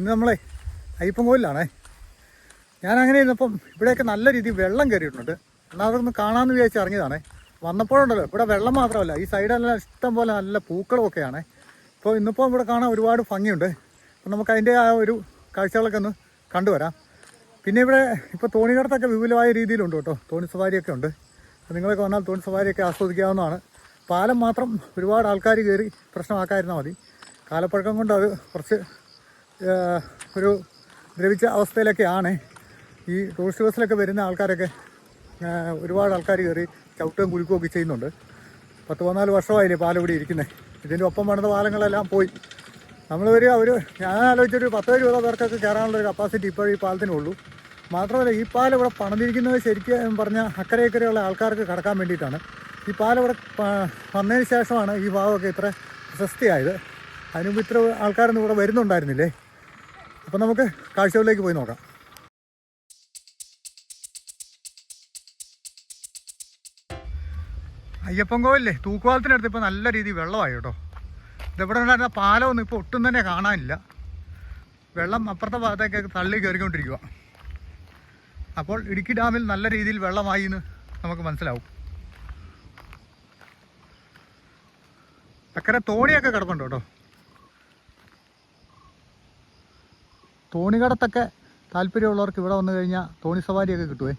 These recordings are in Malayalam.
ഇന്ന് നമ്മളെ അയ്യപ്പൻകോവിലാണേ. ഞാൻ അങ്ങനെ ഇരുന്നപ്പം ഇവിടെയൊക്കെ നല്ല രീതിയിൽ വെള്ളം കയറിയിട്ടുണ്ട്. എന്നാൽ അതൊന്ന് കാണാമെന്ന് വിചാരിച്ച് ഇറങ്ങിയതാണേ. വന്നപ്പോഴുണ്ടല്ലോ ഇവിടെ വെള്ളം മാത്രമല്ല ഈ സൈഡെല്ലാം ഇഷ്ടം പോലെ നല്ല പൂക്കളമൊക്കെയാണ് ഇപ്പോൾ ഇന്നിപ്പോൾ ഇവിടെ കാണാൻ ഒരുപാട് ഭംഗിയുണ്ട്. അപ്പം നമുക്ക് അതിന്റെ ആ ഒരു കാഴ്ചകളൊക്കെ ഒന്ന് കണ്ടുവരാം. പിന്നെ ഇവിടെ ഇപ്പോൾ തോണികടത്തൊക്കെ വിപുലമായ രീതിയിലുണ്ട് കേട്ടോ തോണി സവാരിയൊക്കെ ഉണ്ട്. നിങ്ങളൊക്കെ വന്നാൽ തോണി സവാരിയൊക്കെ ആസ്വദിക്കാവുന്നതാണ്. പാലം മാത്രം ഒരുപാട് ആൾക്കാർ കയറി പ്രശ്നമാക്കാതിരുന്നാൽ മതി. കാലപ്പഴക്കം കൊണ്ട് അത് കുറച്ച് ഒരു ദ്രവിച്ച അവസ്ഥയിലൊക്കെയാണ് ഈ ടൂറിസ്റ്റ് ബസ്സിലൊക്കെ വരുന്ന ആൾക്കാരൊക്കെ ഒരുപാട് ആൾക്കാർ കയറി ചവിട്ടുകയും കുലുക്കുകയും ഒക്കെ ചെയ്യുന്നുണ്ട്. പത്ത് പതിനാല് വർഷമായില്ലേ പാലം ഇവിടെ ഇരിക്കുന്നത് ഇതിന്റെ ഒപ്പം പണിത പാലങ്ങളെല്ലാം പോയി. നമ്മൾ വരിക ഒരു ഞാൻ ആലോചിച്ചൊരു പത്തോ ഇരുപതോ പേർക്കൊക്കെ കയറാനുള്ള ഒരു കപ്പാസിറ്റി ഇപ്പോഴും ഈ പാലത്തിനുള്ളൂ മാത്രമല്ല ഈ പാലം ഇവിടെ പണിതിരിക്കുന്നത് ശരിക്കും പറഞ്ഞാൽ അക്കരെ ഇക്കരെയുള്ള ആൾക്കാർക്ക് കടക്കാൻ വേണ്ടിയിട്ടാണ്. ഈ പാലം ഇവിടെ വന്നതിന് ശേഷമാണ് ഈ ഭാഗമൊക്കെ ഇത്ര പ്രശസ്തിയായത്. അതിനുമുമ്പ് ഇത്ര ആൾക്കാരൊന്നും ഇവിടെ വരുന്നുണ്ടായിരുന്നില്ലേ? അപ്പം നമുക്ക് കാഴ്ചകളിലേക്ക് പോയി നോക്കാം. അയ്യപ്പൻ കോവിലേ തൂക്കുപാലത്തിനടുത്ത് ഇപ്പോൾ നല്ല രീതിയിൽ വെള്ളമായി കേട്ടോ. ഇതെവിടെ ഉണ്ടായിരുന്ന പാലമൊന്നും ഇപ്പോൾ ഒട്ടും തന്നെ കാണാനില്ല. വെള്ളം അപ്പുറത്തെ ഭാഗത്തേക്ക് തള്ളി കയറിക്കൊണ്ടിരിക്കുക അപ്പോൾ ഇടുക്കി ഡാമിൽ നല്ല രീതിയിൽ വെള്ളമായി എന്ന് നമുക്ക് മനസ്സിലാവും. അക്കരെ തോണിയൊക്കെ കിടപ്പുണ്ട് കേട്ടോ. തോണികടത്തൊക്കെ താല്പര്യമുള്ളവർക്ക് ഇവിടെ വന്നു കഴിഞ്ഞാൽ തോണി സവാരിയൊക്കെ കിട്ടുവേ.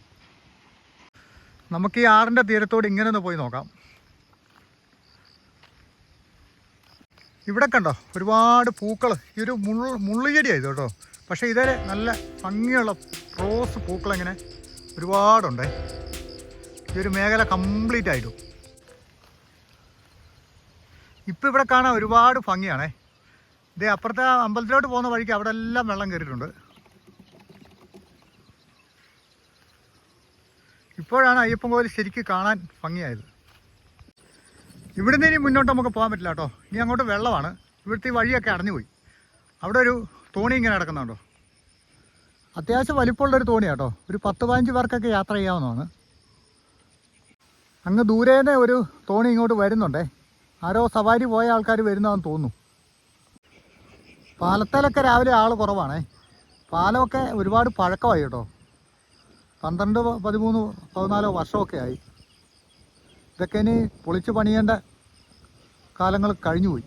നമുക്ക് ഈ ആറിന്റെ തീരത്തോട് ഇങ്ങനെ ഒന്ന് പോയി നോക്കാം. ഇവിടെ കണ്ടോ ഒരുപാട് പൂക്കൾ ഈ ഒരു മുള്ളു ഇത് കേട്ടോ. പക്ഷേ ഇതേ നല്ല ഭംഗിയുള്ള റോസ് പൂക്കൾ ഇങ്ങനെ ഒരുപാടുണ്ടേ. ഈ ഒരു മേഖല കംപ്ലീറ്റ് ആയിട്ടു ഇപ്പം ഇവിടെ കാണാൻ ഒരുപാട് ഭംഗിയാണേ. ഇതേ അപ്പുറത്തെ അമ്പലത്തിലോട്ട് പോകുന്ന വഴിക്ക് അവിടെ എല്ലാം വെള്ളം കയറിയിട്ടുണ്ട്. ഇപ്പോഴാണ് അയ്യപ്പൻ കോവിൽ ശരിക്ക് കാണാൻ ഭംഗിയായത്. ഇവിടുന്ന് ഇനി മുന്നോട്ട് നമുക്ക് പോകാൻ പറ്റില്ല കേട്ടോ. ഇനി അങ്ങോട്ട് വെള്ളമാണ്. ഇവിടുത്തെ ഈ വഴിയൊക്കെ അടഞ്ഞുപോയി. അവിടെ ഒരു തോണി ഇങ്ങനെ കിടക്കുന്നുണ്ടോ? അത്യാവശ്യം വലിപ്പമുള്ളൊരു തോണിയാണ് കേട്ടോ. ഒരു പത്ത് പതിനഞ്ച് പേർക്കൊക്കെ യാത്ര ചെയ്യാവുന്നതാണ്. അങ്ങ് ദൂരേനെ ഒരു തോണി ഇങ്ങോട്ട് വരുന്നുണ്ടേ. ആരോ സവാരി പോയ ആൾക്കാർ വരുന്നതെന്ന് തോന്നുന്നു. പാലത്തേലൊക്കെ രാവിലെ ആൾ കുറവാണേ. പാലമൊക്കെ ഒരുപാട് പഴക്കമായി കേട്ടോ. പന്ത്രണ്ട് പതിമൂന്ന് പതിനാലോ വർഷമൊക്കെ ആയി. ഇതൊക്കെ ഇനി പൊളിച്ച് പണിയേണ്ട കാലങ്ങൾ കഴിഞ്ഞുപോയി.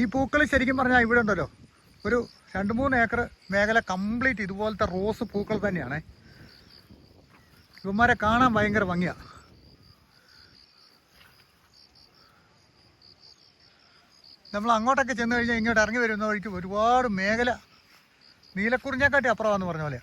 ഈ പൂക്കൾ ശരിക്കും പറഞ്ഞാൽ ഇവിടെ ഉണ്ടല്ലോ. ഒരു രണ്ട് മൂന്ന് ഏക്കർ മേഖല കംപ്ലീറ്റ് ഇതുപോലത്തെ റോസ് പൂക്കൾ തന്നെയാണേ. ഇവന്മാരെ കാണാൻ ഭയങ്കര ഭംഗിയാണ് നമ്മൾ അങ്ങോട്ടൊക്കെ ചെന്ന് കഴിഞ്ഞാൽ ഇങ്ങോട്ട് ഇറങ്ങി വരുന്ന വഴിക്ക് ഒരുപാട് മേഖല. നീലക്കുറിഞ്ഞാക്കാട്ടി അപ്പുറമാന്ന് പറഞ്ഞ പോലെയാ.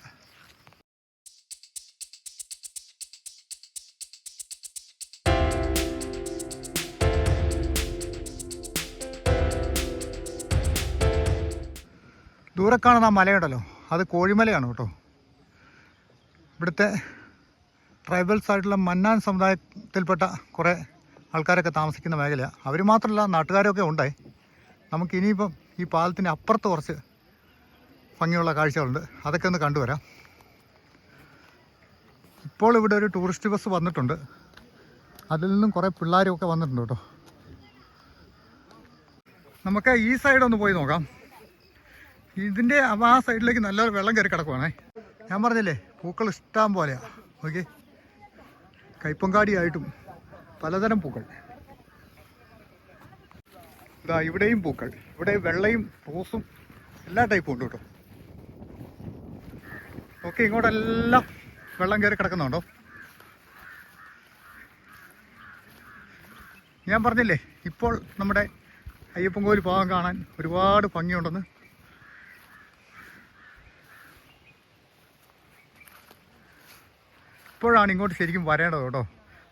ദൂരെ കാണുന്ന ആ മലയുണ്ടല്ലോ അത് കോഴിമലയാണ് കേട്ടോ. ഇവിടുത്തെ ട്രൈബൽസ് ആയിട്ടുള്ള മന്നാൻ സമുദായത്തിൽപ്പെട്ട കുറേ ആൾക്കാരൊക്കെ താമസിക്കുന്ന മേഖലയാണ് അവർ മാത്രമല്ല നാട്ടുകാരൊക്കെ ഉണ്ടായി നമുക്ക് ഇനിയിപ്പം ഈ പാലത്തിന്റെ അപ്പുറത്ത് കുറച്ച് ഭംഗിയുള്ള കാഴ്ചകളുണ്ട്. അതൊക്കെ ഒന്ന് കണ്ടുവരാം. ഇപ്പോൾ ഇവിടെ ഒരു ടൂറിസ്റ്റ് ബസ് വന്നിട്ടുണ്ട്. അതിൽ നിന്നും കുറേ പിള്ളേരും ഒക്കെ വന്നിട്ടുണ്ട് കേട്ടോ. നമുക്ക് ഈ സൈഡ് ഒന്ന് പോയി നോക്കാം. ഇതിന്റെ ആ സൈഡിലേക്ക് നല്ലൊരു വെള്ളം കയറി കിടക്കുവാണേ. ഞാൻ പറഞ്ഞില്ലേ പൂക്കൾ ഇഷ്ടം പോലെയാണ് ഓക്കെ കൈപ്പങ്കാടിയായിട്ടും പലതരം പൂക്കൾ. ഇതാ ഇവിടെയും പൂക്കൾ. ഇവിടെ വെള്ളയും റോസും എല്ലാ ടൈപ്പും ഉണ്ട് കേട്ടോ. ഓക്കെ ഇങ്ങോട്ടെല്ലാം വെള്ളം കയറി കിടക്കുന്നുണ്ടോ? ഞാൻ പറഞ്ഞില്ലേ ഇപ്പോൾ നമ്മുടെ അയ്യപ്പൻകോവിൽ ഭാഗം കാണാൻ ഒരുപാട് ഭംഗിയുണ്ടെന്ന്. ഇപ്പോഴാണ് ഇങ്ങോട്ട് ശരിക്കും വരേണ്ടത് കേട്ടോ.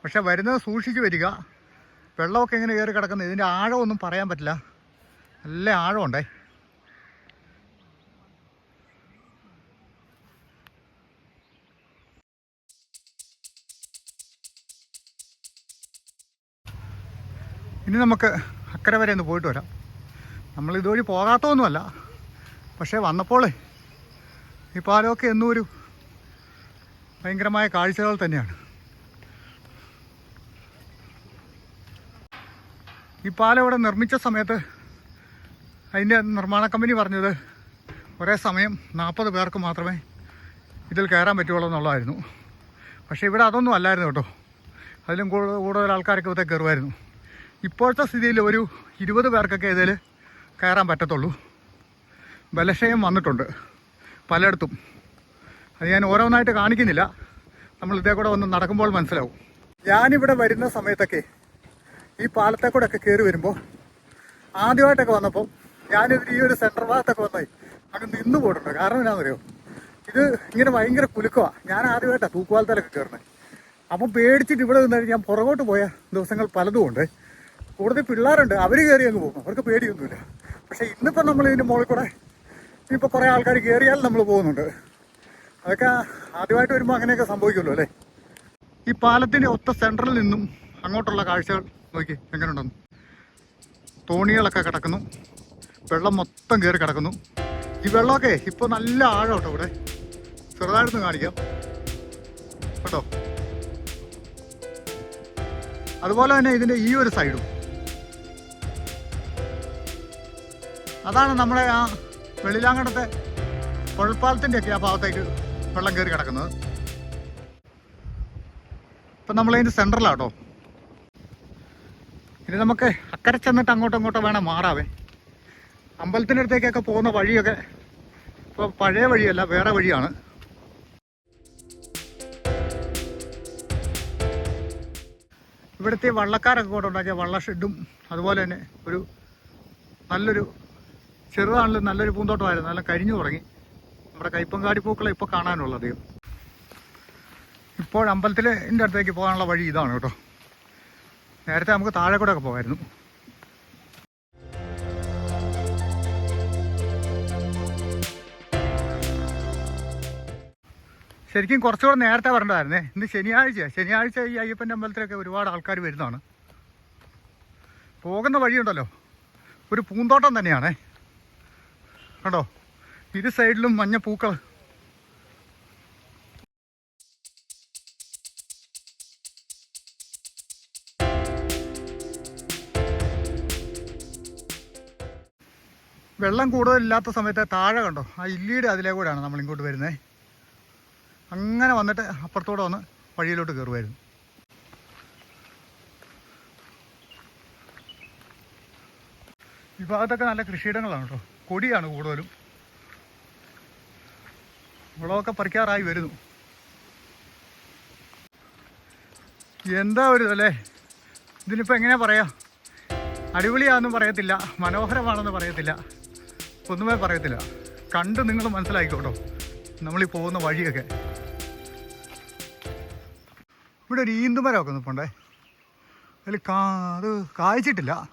പക്ഷെ വരുന്നത് സൂക്ഷിച്ച് വരിക. വെള്ളമൊക്കെ ഇങ്ങനെ കയറി കിടക്കുന്നത് ഇതിന്റെ ആഴമൊന്നും പറയാൻ പറ്റില്ല. നല്ല ആഴമുണ്ടേ. ഇനി നമുക്ക് അക്കരെ വരെ ഒന്ന് പോയിട്ട് വരാം. നമ്മൾ ഇതുവഴി പോകാത്തതൊന്നുമല്ല. പക്ഷേ വന്നപ്പോൾ ഈ പാലമൊക്കെ എന്നും ഒരു ഭയങ്കരമായ കാഴ്ചകൾ തന്നെയാണ്. ഈ പാലം ഇവിടെ നിർമ്മിച്ച സമയത്ത് അതിന്റെ നിർമ്മാണ കമ്പനി പറഞ്ഞത് ഒരേ സമയം നാൽപ്പത് പേർക്ക് മാത്രമേ ഇതിൽ കയറാൻ പറ്റുള്ളൂ എന്നുള്ളതായിരുന്നു. പക്ഷേ ഇവിടെ അതൊന്നും അല്ലായിരുന്നു കേട്ടോ. അതിലും കൂടുതൽ ആൾക്കാരൊക്കെ ഇവിടെ കയറുമായിരുന്നു. ഇപ്പോഴത്തെ സ്ഥിതിയിൽ ഒരു ഇരുപത് പേർക്കൊക്കെ ഇതിൽ കയറാൻ പറ്റത്തുള്ളൂ. ബലക്ഷയം വന്നിട്ടുണ്ട് പലയിടത്തും. അത് ഞാൻ ഓരോന്നായിട്ട് കാണിക്കുന്നില്ല. നമ്മൾ ഇതേ കൂടെ ഒന്ന് നടക്കുമ്പോൾ മനസ്സിലാവും. ഞാനിവിടെ വരുന്ന സമയത്തൊക്കെ ഈ പാലത്തെ കൂടെ ഒക്കെ കയറി വരുമ്പോൾ ആദ്യമായിട്ടൊക്കെ വന്നപ്പോൾ ഞാനിതിൽ ഈ ഒരു സെന്റർ ഭാഗത്തൊക്കെ വന്നായി. അങ്ങ് നിന്ന് പോയിട്ടുണ്ട്. കാരണം എന്നാണെന്നറിയോ ഇത് ഇങ്ങനെ ഭയങ്കര കുലുക്കമാണ് ഞാൻ ആദ്യമായിട്ടാണ് തൂക്കുപാലത്തിലൊക്കെ കയറുന്നത് അപ്പം പേടിച്ചിട്ട് ഇവിടെ നിന്നായിട്ട് ഞാൻ പുറകോട്ട് പോയ ദിവസങ്ങൾ പലതും ഉണ്ട്. കൂടുതൽ പിള്ളേരുണ്ട്. അവർ കയറി അങ്ങ് പോകും. അവർക്ക് പേടിയൊന്നുമില്ല. പക്ഷേ ഇന്നിപ്പോൾ നമ്മൾ ഇതിന്റെ മുകളിൽ കൂടെ ഇപ്പോൾ കുറേ ആൾക്കാർ കയറിയാൽ നമ്മൾ പോകുന്നുണ്ട്. അതൊക്കെ ആദ്യമായിട്ട് വരുമ്പോൾ അങ്ങനെയൊക്കെ സംഭവിക്കുമല്ലോ അല്ലേ? ഈ പാലത്തിന്റെ ഒത്ത സെന്ററിൽ നിന്നും അങ്ങോട്ടുള്ള കാഴ്ചകൾ നോക്കി എങ്ങനെയുണ്ടെന്ന് തോണികളൊക്കെ കിടക്കുന്നു. വെള്ളം മൊത്തം കയറി കിടക്കുന്നു. ഈ വെള്ളമൊക്കെ ഇപ്പോൾ നല്ല ആഴം കേട്ടോ ഇവിടെ. ചെറുതായിട്ടൊന്ന് കാണിക്കാം. കേട്ടോ? അതുപോലെ തന്നെ ഇതിന്റെ ഈ ഒരു സൈഡും. അതാണ് നമ്മുടെ ആ വെളിലാങ്കടത്തെ കുഴൽപ്പാലത്തിന്റെ ഒക്കെ ആ ഭാഗത്തേക്ക് വെള്ളം കയറി കിടക്കുന്നത്. ഇപ്പം നമ്മളതിന്റെ സെന്ററിലാട്ടോ ഇനി നമുക്ക് അക്കരെ ചെന്നിട്ട് അങ്ങോട്ടും ഇങ്ങോട്ടോ വേണം മാറാവേ. അമ്പലത്തിന്റെ അടുത്തേക്കൊക്കെ പോകുന്ന വഴിയൊക്കെ ഇപ്പോൾ പഴയ വഴിയല്ല വേറെ വഴിയാണ്. ഇവിടുത്തെ വള്ളക്കാരൊക്കെ കൂടെ ഉണ്ടാക്കിയ വള്ള ഷെഡും അതുപോലെ തന്നെ ഒരു നല്ലൊരു ചെറുതാണെങ്കിലും നല്ലൊരു പൂന്തോട്ടമായിരുന്നു. നല്ല കരിഞ്ഞു തുടങ്ങി. നമ്മുടെ കൈപ്പങ്കാടി പൂക്കളെ ഇപ്പോൾ കാണാനുള്ളത്. ഇപ്പോൾ അമ്പലത്തിലെ അടുത്തേക്ക് പോകാനുള്ള വഴി ഇതാണ് കേട്ടോ. നേരത്തെ നമുക്ക് താഴെ കൂടെ ഒക്കെ പോകായിരുന്നു. ശരിക്കും കുറച്ചുകൂടെ നേരത്തെ വരേണ്ടതായിരുന്നേ. ഇന്ന് ശനിയാഴ്ച ശനിയാഴ്ച ഈ അയ്യപ്പന്റെ അമ്പലത്തിലൊക്കെ ഒരുപാട് ആൾക്കാർ വരുന്നതാണ്. പോകുന്ന വഴിയുണ്ടല്ലോ. ഒരു പൂന്തോട്ടം തന്നെയാണേ. കണ്ടോ? ഇരു സൈഡിലും മഞ്ഞ പൂക്കൾ വെള്ളം കൂടുതലില്ലാത്ത സമയത്ത് താഴെ കണ്ടോ? ആ ഇല്ലിയുടെ അതിലേ കൂടെയാണ് നമ്മൾ ഇങ്ങോട്ട് വരുന്നത് അങ്ങനെ വന്നിട്ട് അപ്പുറത്തൂടെ വന്ന് വഴിയിലോട്ട് കയറുമായിരുന്നു ഈ ഭാഗത്തൊക്കെ നല്ല കൃഷിയിടങ്ങളാണ് കേട്ടോ. കൊടിയാണ് കൂടുതലും. വിളവൊക്കെ പറിക്കാറായി വരുന്നു. എന്താ ഒരു ഇതല്ലേ? ഇതിനിപ്പോൾ എങ്ങനെയാ പറയാ? അടിപൊളിയാണെന്നും പറയത്തില്ല മനോഹരമാണെന്ന് പറയത്തില്ല ഒന്നുമേ പറയത്തില്ല. കണ്ട് നിങ്ങൾ മനസ്സിലാക്കിക്കോട്ടോ നമ്മളീ പോകുന്ന വഴിയൊക്കെ. ഇവിടെ ഒരു ഈന്തുമരമൊക്കെ നിൽപ്പുണ്ടേ അതിൽ കാ അത് കായ്ച്ചിട്ടില്ല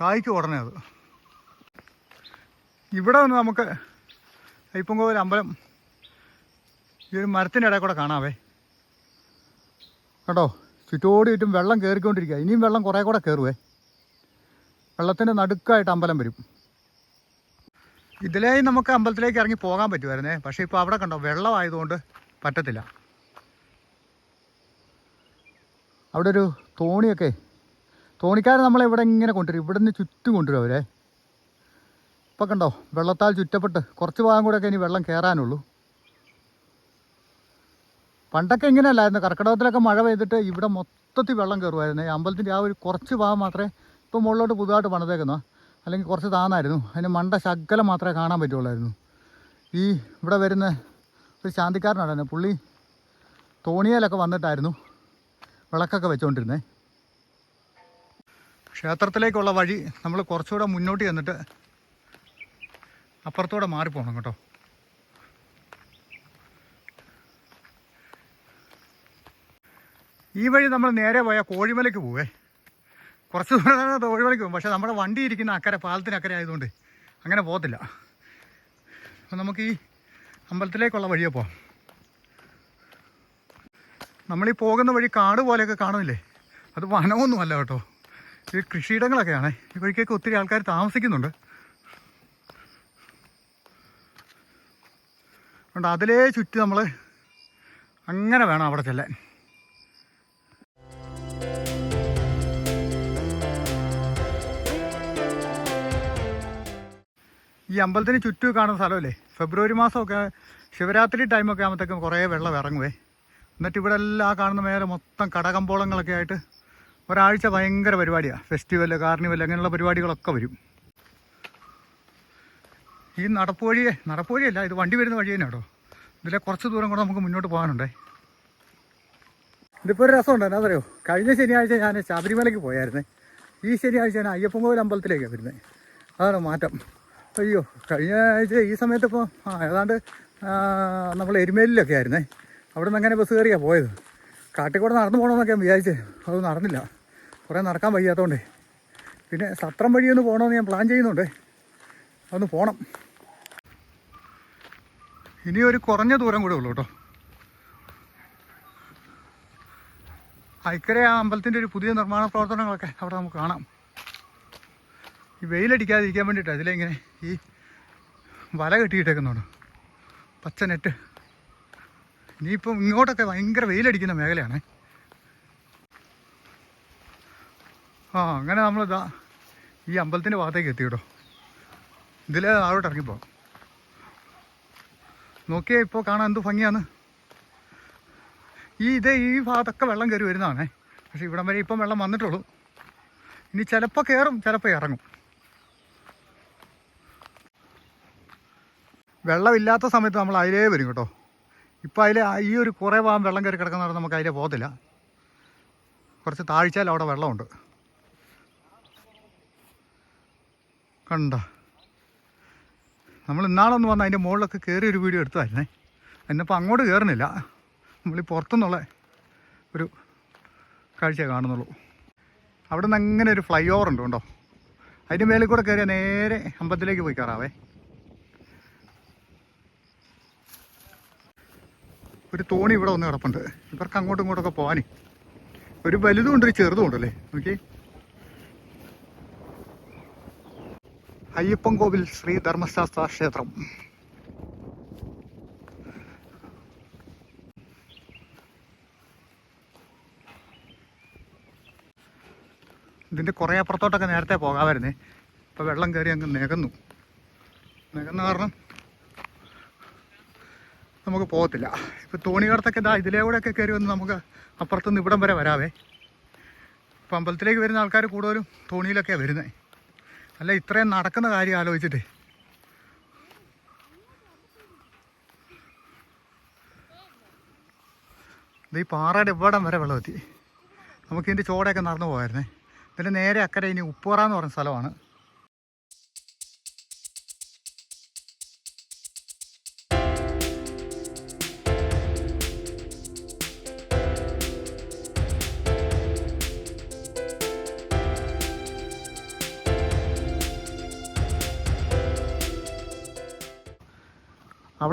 കായ്ക്ക് ഉടനെ അത്. ഇവിടെ വന്ന് നമുക്ക് അയ്യപ്പൻകോവിൽ അമ്പലം ഈ ഒരു മരത്തിന്റെ ഇടയിൽ കൂടെ കാണാവേ. കേട്ടോ ചുറ്റോടി ചുറ്റും വെള്ളം കയറിക്കൊണ്ടിരിക്കുക ഇനിയും വെള്ളം കുറേ കൂടെ കയറുവേ വെള്ളത്തിന്റെ നടുക്കായിട്ട് അമ്പലം വരും. ഇതിലേ നമുക്ക് അമ്പലത്തിലേക്ക് ഇറങ്ങി പോകാൻ പറ്റുമായിരുന്നേ. പക്ഷേ ഇപ്പോൾ അവിടെ കണ്ടോ വെള്ളമായതുകൊണ്ട് പറ്റത്തില്ല. അവിടെ ഒരു തോണിയൊക്കെ. തോണിക്കാരെ നമ്മളെ ഇവിടെ ഇങ്ങനെ കൊണ്ടുവരും. ഇവിടെ നിന്ന് ചുറ്റും കൊണ്ടുവരും അവരെ. ഇപ്പം കണ്ടോ വെള്ളത്താൽ ചുറ്റപ്പെട്ട് കുറച്ച് ഭാഗം കൂടെയൊക്കെ ഇനി വെള്ളം കയറാനുള്ളൂ പണ്ടൊക്കെ ഇങ്ങനെയല്ലായിരുന്നു. കർക്കിടകത്തിലൊക്കെ മഴ പെയ്തിട്ട് ഇവിടെ മൊത്തത്തിൽ വെള്ളം കയറുമായിരുന്നു അമ്പലത്തിന്റെ ആ ഒരു കുറച്ച് ഭാഗം മാത്രമേ ഇപ്പം മുകളിലോട്ട് പുതുതായിട്ട് പണിതേക്കുന്ന അല്ലെങ്കിൽ കുറച്ച് താന്നായിരുന്നു. അതിന് മണ്ട ശകലം മാത്രമേ കാണാൻ പറ്റുള്ളായിരുന്നു ഈ ഇവിടെ വരുന്ന ഒരു ശാന്തിക്കാരനാണ് പുള്ളി തോണിയേലൊക്കെ വന്നിട്ടായിരുന്നു വിളക്കൊക്കെ വെച്ചുകൊണ്ടിരുന്നേ. ക്ഷേത്രത്തിലേക്കുള്ള വഴി നമ്മൾ കുറച്ചുകൂടെ മുന്നോട്ട് ചെന്നിട്ട് അപ്പുറത്തൂടെ മാറിപ്പോകണം കേട്ടോ. ഈ വഴി നമ്മൾ നേരെ പോയാൽ കോഴിമലയ്ക്ക് പോവേ. കുറച്ച് ദൂരം കോഴിമലയ്ക്ക് പോകും. പക്ഷേ നമ്മുടെ വണ്ടി ഇരിക്കുന്ന അക്കരെ പാലത്തിന് അക്കരെ ആയതുകൊണ്ട് അങ്ങനെ പോകത്തില്ല. അപ്പം നമുക്ക് ഈ അമ്പലത്തിലേക്കുള്ള വഴിയെ പോവാം. നമ്മളീ പോകുന്ന വഴി കാട് പോലെയൊക്കെ കാണുന്നില്ലേ? അത് വനമൊന്നുമല്ല കേട്ടോ. ഈ കൃഷിയിടങ്ങളൊക്കെയാണ്. ഈ വഴിക്കൊക്കെ ഒത്തിരി ആൾക്കാർ താമസിക്കുന്നുണ്ട്. അതുകൊണ്ട് അതിലേ ചുറ്റി നമ്മൾ അങ്ങനെ വേണം അവിടെ ചെല്ലാൻ. അമ്പലത്തിന് ചുറ്റും കാണുന്ന സ്ഥലമല്ലേ? ഫെബ്രുവരി മാസമൊക്കെ ശിവരാത്രി ടൈമൊക്കെ ആകുമ്പോഴത്തേക്കും കുറേ വെള്ളം ഇറങ്ങുവേ. എന്നിട്ട് ഇവിടെ എല്ലാം കാണുന്ന മേലെ മൊത്തം കടകമ്പോളങ്ങളൊക്കെ ആയിട്ട് ഒരാഴ്ച ഭയങ്കര പരിപാടിയാണ് ഫെസ്റ്റിവൽ കാർണിവൽ അങ്ങനെയുള്ള പരിപാടികളൊക്കെ വരും. ഈ നടപ്പ് വഴിയെ നടപ്പ് വഴിയല്ല ഇത് വണ്ടി വരുന്ന വഴി കേട്ടോ ഇതിലെ കുറച്ച് ദൂരം കൂടെ നമുക്ക് മുന്നോട്ട് പോകാനുണ്ടേ. ഇതിപ്പോൾ ഒരു രസമുണ്ട് എന്നാ കഴിഞ്ഞ ശനിയാഴ്ച ഞാൻ ശബരിമലയ്ക്ക് പോയായിരുന്നേ. ഈ ശനിയാഴ്ച ഞാൻ അയ്യപ്പൻ കോവിൽ അമ്പലത്തിലേക്കാണ് വരുന്നത് അതാണ് മാറ്റം. അയ്യോ കഴിഞ്ഞ ആഴ്ച ഈ സമയത്ത് ഇപ്പോൾ ആ ഏതാണ്ട് നമ്മൾ എരുമേലിലൊക്കെ ആയിരുന്നേ. അവിടെ നിന്ന് അങ്ങനെ ബസ് കയറിയാണ് പോയത്? കാട്ടിക്കൂടെ നടന്നു പോകണമെന്നൊക്കെ വിചാരിച്ചേ. അത് നടന്നില്ല. കുറേ നടക്കാൻ വയ്യാത്തതുകൊണ്ടേ പിന്നെ സത്രം വഴിയൊന്ന് പോകണമെന്ന് ഞാൻ പ്ലാൻ ചെയ്യുന്നുണ്ട്. അതൊന്ന് പോകണം ഇനി ഒരു കുറഞ്ഞ ദൂരം കൂടെ ഉള്ളൂ കേട്ടോ. ഐക്കരെ അമ്പലത്തിന്റെ ഒരു പുതിയ നിർമ്മാണ പ്രവർത്തനങ്ങളൊക്കെ അവിടെ നമുക്ക് കാണാം. ഈ വെയിലടിക്കാതിരിക്കാൻ വേണ്ടിയിട്ടാണ് ഇതിലിങ്ങനെ ഈ വല കെട്ടിയിട്ടേക്കുന്നുണ്ട് പച്ച നെറ്റ്. ഇനിയിപ്പം ഇങ്ങോട്ടൊക്കെ ഭയങ്കര വെയിലടിക്കുന്ന മേഖലയാണ്. ആ അങ്ങനെ നമ്മൾ ഇതാ ഈ അമ്പലത്തിന്റെ ഭാഗത്തേക്ക് എത്തി കേട്ടോ. ഇതിലെ താഴോട്ട് ഇറങ്ങിപ്പോകാം നോക്കിയാൽ ഇപ്പോൾ കാണാൻ എന്ത് ഭംഗിയാണ്. ഈ ഇതേ ഈ ഭാഗത്തൊക്കെ വെള്ളം കയറി വരുന്നതാണേ. പക്ഷെ ഇവിടം വരെ ഇപ്പം വെള്ളം വന്നിട്ടുള്ളൂ. ഇനി ചിലപ്പോൾ കയറും ചിലപ്പോൾ ഇറങ്ങും. വെള്ളമില്ലാത്ത സമയത്ത് നമ്മൾ അതിലേ വരും കേട്ടോ. ഇപ്പം അതിലെ ഈ ഒരു കുറേ ഭാഗം വെള്ളം കയറി കിടക്കുന്ന നമുക്ക് അതിലേ പോകത്തില്ല. കുറച്ച് താഴ്ചയിൽ അവിടെ വെള്ളമുണ്ട്. കണ്ട. നമ്മൾ ഇന്നാളൊന്ന് വന്ന് അതിന്റെ മുകളിലൊക്കെ കയറി ഒരു വീഡിയോ എടുത്തതായിരുന്നേ. എന്നിപ്പോൾ അങ്ങോട്ട് കയറുന്നില്ല നമ്മൾ ഈ പുറത്തുനിന്നുള്ള ഒരു കാഴ്ച കാണുന്നുള്ളൂ. അവിടെ നിന്ന് അങ്ങനെ ഒരു ഫ്ലൈ ഓവർ ഉണ്ട് കേട്ടോ. അതിന്റെ മേളിൽ കൂടെ കയറിയാൽ നേരെ അമ്പലത്തിലേക്ക് പോയി കയറാവേ. ഒരു തോണി ഇവിടെ ഒന്ന് കിടപ്പുണ്ട്. ഇവർക്ക് അങ്ങോട്ടും ഇങ്ങോട്ടൊക്കെ പോകാനേ. ഒരു വലുതും ഉണ്ട് ഒരു ചെറുതും ഉണ്ടല്ലേ നോക്കി അയ്യപ്പൻ കോവിൽ ശ്രീ ധർമ്മശാസ്ത്ര ക്ഷേത്രം. ഇതിന്റെ കുറേ അപ്പുറത്തോട്ടൊക്കെ നേരത്തെ പോകാമായിരുന്നേ ഇപ്പോൾ വെള്ളം കയറി അങ്ങ് നികന്നു. നികന്ന കാരണം നമുക്ക് പോകത്തില്ല. ഇപ്പോൾ തോണികടത്തൊക്കെ ഇതാ ഇതിലേ കൂടെയൊക്കെ കയറി വന്ന് നമുക്ക് അപ്പുറത്തുനിന്ന് ഇവിടം വരെ വരാവേ. ഇപ്പം അമ്പലത്തിലേക്ക് വരുന്ന ആൾക്കാർ കൂടുതലും തോണിയിലൊക്കെയാണ് വരുന്നത് അല്ല ഇത്രയും നടക്കുന്ന കാര്യം ആലോചിച്ചിട്ട്. ഈ പാറയുടെ ഇവിടം വരെ വെള്ളമെത്തി. നമുക്കിതിന്റെ ചോടയൊക്കെ നടന്നു പോകായിരുന്നേ ഇതിന്റെ നേരെ അക്കരെ ഇനി ഉപ്പുറ എന്ന് പറഞ്ഞ സ്ഥലമാണ്.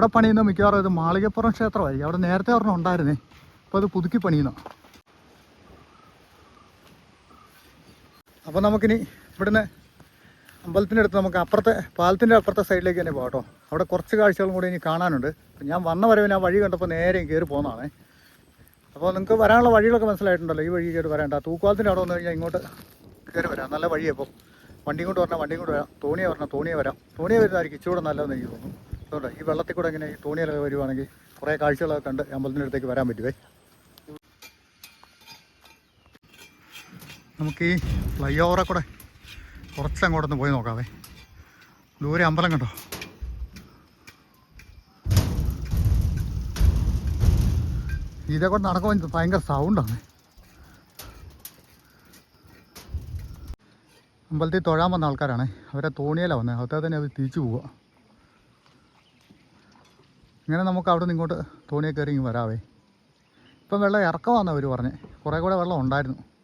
അവിടെ പണിയുന്ന മിക്കവാറും ഇത് മാളികപ്പുറം ക്ഷേത്രമായി അവിടെ നേരത്തെ ഒരെണ്ണം ഉണ്ടായിരുന്നേ. അപ്പോൾ അത് പുതുക്കി പണിയുന്ന. അപ്പോൾ നമുക്കിനി ഇവിടുന്ന് അമ്പലത്തിന്റെ അടുത്ത് നമുക്ക് അപ്പുറത്തെ പാലത്തിന്റെ അപ്പുറത്തെ സൈഡിലേക്ക് തന്നെ പോകാം കേട്ടോ. അവിടെ കുറച്ച് കാഴ്ചകളും കൂടി ഇനി കാണാനുണ്ട്. ഞാൻ വന്ന വരവിന് ആ വഴി കണ്ടപ്പോൾ നേരെ കയറി പോകുന്നതാണേ അപ്പോൾ നിങ്ങൾക്ക് വരാനുള്ള വഴികളൊക്കെ മനസ്സിലായിട്ടുണ്ടല്ലോ. ഈ വഴി കയറി വരേണ്ട. തൂക്കുവാലത്തിന്റെ അവിടെ വന്നു കഴിഞ്ഞാൽ ഇങ്ങോട്ട് കയറി വരാം. നല്ല വഴിയാണ് ഇപ്പോൾ വണ്ടി കൊണ്ട് വരണം വണ്ടി കൊണ്ട് വരാം. തോണിയെ വരണം തോണിയെ വരാം. തോണിയെ വരുന്നതായിരിക്കും ഇച്ചിരൂടെ നല്ലതെന്ന് എനിക്ക് തോന്നുന്നു. അതുകൊണ്ട് ഈ വെള്ളത്തിൽ കൂടെ ഇങ്ങനെ ഈ തോണിയിലൊക്കെ വരുവാണെങ്കിൽ കുറേ കാഴ്ചകളൊക്കെ കണ്ട് അമ്പലത്തിന്റെ അടുത്തേക്ക് വരാൻ പറ്റുമേ നമുക്ക് ഈ ഫ്ലൈ ഓവറെ കൂടെ കുറച്ചങ്ങോട്ടൊന്ന് പോയി നോക്കാവേ. ദൂരെ അമ്പലം കണ്ടോ? ഇതേ കൂടെ നടക്കുമ്പോൾ ഭയങ്കര സൗണ്ടാണ് അമ്പലത്തിൽ തൊഴാൻ വന്ന ആൾക്കാരാണ്. അവരെ തോണിയലാണ് വന്നത് അകത്തെ തന്നെ അവർ തിരിച്ചു പോവുക ഇങ്ങനെ നമുക്ക് അവിടെ നിന്ന് ഇങ്ങോട്ട് തോണിയെ കയറി വരാവേ. ഇപ്പം വെള്ളം ഇറക്കമാണെന്ന് അവർ പറഞ്ഞ്. കുറേ കൂടെ വെള്ളം ഉണ്ടായിരുന്നു.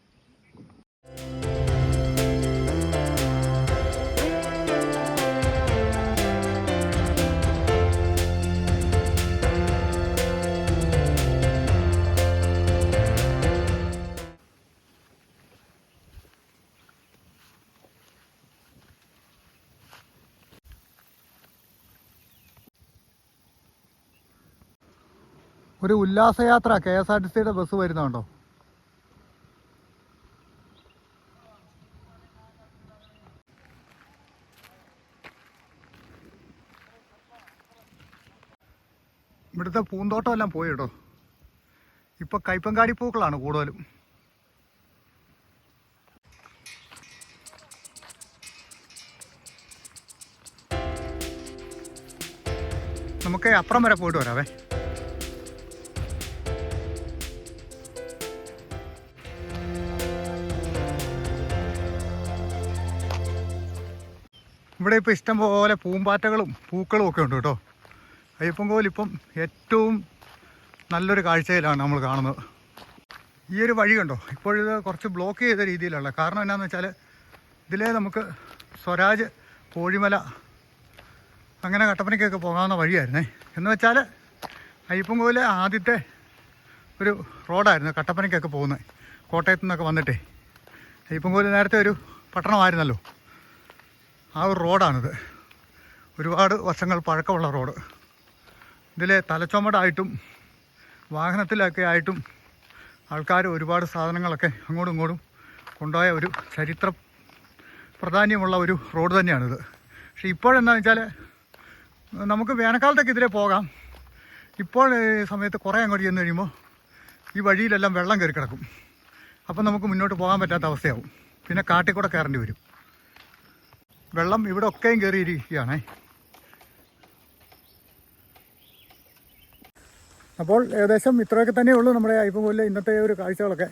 ഒരു ഉല്ലാസയാത്ര കെ എസ് ആർ ടി സിയുടെ ബസ് വരുന്നുണ്ടോ? ഇവിടുത്തെ പൂന്തോട്ടം എല്ലാം പോയി കേട്ടോ. ഇപ്പൊ കൈപ്പങ്കാടി പൂക്കളാണ് കൂടുതലും. നമുക്ക് അപ്പുറം വരെ പോയിട്ട് വരാവേ. ഇവിടെ ഇപ്പോൾ ഇഷ്ടംപോലെ പൂമ്പാറ്റകളും പൂക്കളും ഒക്കെ ഉണ്ട് കേട്ടോ. അയ്യപ്പൻകോവിൽ കോലിപ്പം ഏറ്റവും നല്ലൊരു കാഴ്ചയിലാണ് നമ്മൾ കാണുന്നത്. ഈ ഒരു വഴി കണ്ടോ? ഇപ്പോഴിത് കുറച്ച് ബ്ലോക്ക് ചെയ്ത രീതിയിലുള്ള കാരണം എന്നാന്ന് വെച്ചാൽ ഇതിലേ നമുക്ക് സ്വരാജ് കോഴിമല അങ്ങനെ കട്ടപ്പനയ്ക്കൊക്കെ പോകാവുന്ന വഴിയായിരുന്നേ. എന്ന് വെച്ചാൽ അയ്യപ്പൻകോവിലെ ആദ്യത്തെ ഒരു റോഡായിരുന്നു കട്ടപ്പനയ്ക്കൊക്കെ പോകുന്നത്. കോട്ടയത്തു നിന്നൊക്കെ വന്നിട്ടേ. അയ്യപ്പൻകോവിൽ നേരത്തെ ഒരു പട്ടണമായിരുന്നല്ലോ. ആ ഒരു റോഡാണിത്. ഒരുപാട് വർഷങ്ങൾ പഴക്കമുള്ള റോഡ്. ഇതിലെ തലച്ചുമടായിട്ടും വാഹനത്തിലൊക്കെ ആയിട്ടും ആൾക്കാർ ഒരുപാട് സാധനങ്ങളൊക്കെ അങ്ങോട്ടും ഇങ്ങോട്ടും കൊണ്ടുപോയ ഒരു ചരിത്ര പ്രാധാന്യമുള്ള ഒരു റോഡ് തന്നെയാണിത്. പക്ഷേ ഇപ്പോഴെന്താണെന്ന് വെച്ചാൽ നമുക്ക് വേനൽക്കാലത്തൊക്കെ ഇതിലേ പോകാം. ഇപ്പോൾ സമയത്ത് കുറേ അങ്ങോട്ട് ചെന്ന് കഴിയുമ്പോൾ ഈ വഴിയിലെല്ലാം വെള്ളം കയറി കിടക്കും. അപ്പം നമുക്ക് മുന്നോട്ട് പോകാൻ പറ്റാത്ത അവസ്ഥയാവും. പിന്നെ കാട്ടിൽ കൂടെ കയറേണ്ടി വരും. വെള്ളം ഇവിടെ ഒക്കെയും കയറിയിരിക്കുകയാണ്. അപ്പോൾ ഏകദേശം ഇത്രയൊക്കെ തന്നെ ഉള്ളൂ നമ്മുടെ അയ്യപ്പൻകോലിലെ ഇന്നത്തെ ഒരു കാഴ്ചകളൊക്കെ.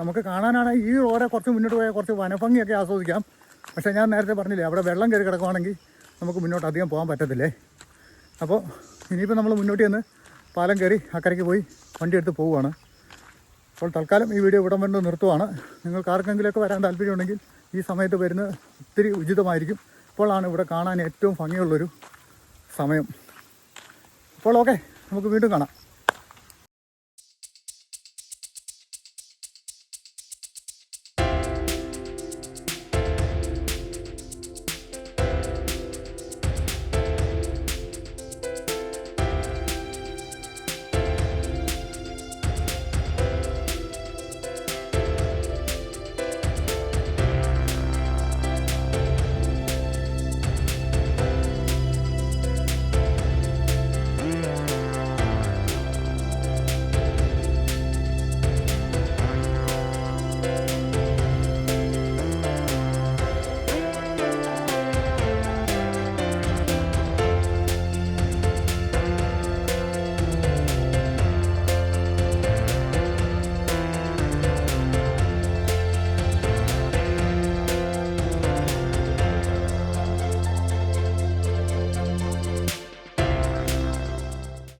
നമുക്ക് കാണാനാണ് ഈ ഓരോ കുറച്ച് മുന്നോട്ട് പോയാൽ കുറച്ച് വനഭംഗിയൊക്കെ ആസ്വദിക്കാം. പക്ഷേ ഞാൻ നേരത്തെ പറഞ്ഞില്ലേ അവിടെ വെള്ളം കയറി കിടക്കുവാണെങ്കിൽ നമുക്ക് മുന്നോട്ട് അധികം പോകാൻ പറ്റത്തില്ലേ? അപ്പോൾ ഇനിയിപ്പോൾ നമ്മൾ മുന്നോട്ട് ചെന്ന് പാലം കയറി അക്കരയ്ക്ക് പോയി വണ്ടി എടുത്ത് പോവുകയാണ്. അപ്പോൾ തൽക്കാലം ഈ വീഡിയോ ഇവിടം കൊണ്ട് നിർത്തുവാണ്. നിങ്ങൾക്ക് ആർക്കെങ്കിലുമൊക്കെ വരാൻ താല്പര്യമുണ്ടെങ്കിൽ ഈ സമയത്ത് വരുന്നത് ഒത്തിരി ഉചിതമായിരിക്കും. ഇപ്പോഴാണ് ഇവിടെ കാണാൻ ഏറ്റവും ഭംഗിയുള്ളൊരു സമയം. അപ്പോൾ ഓക്കെ നമുക്ക് വീണ്ടും കാണാം.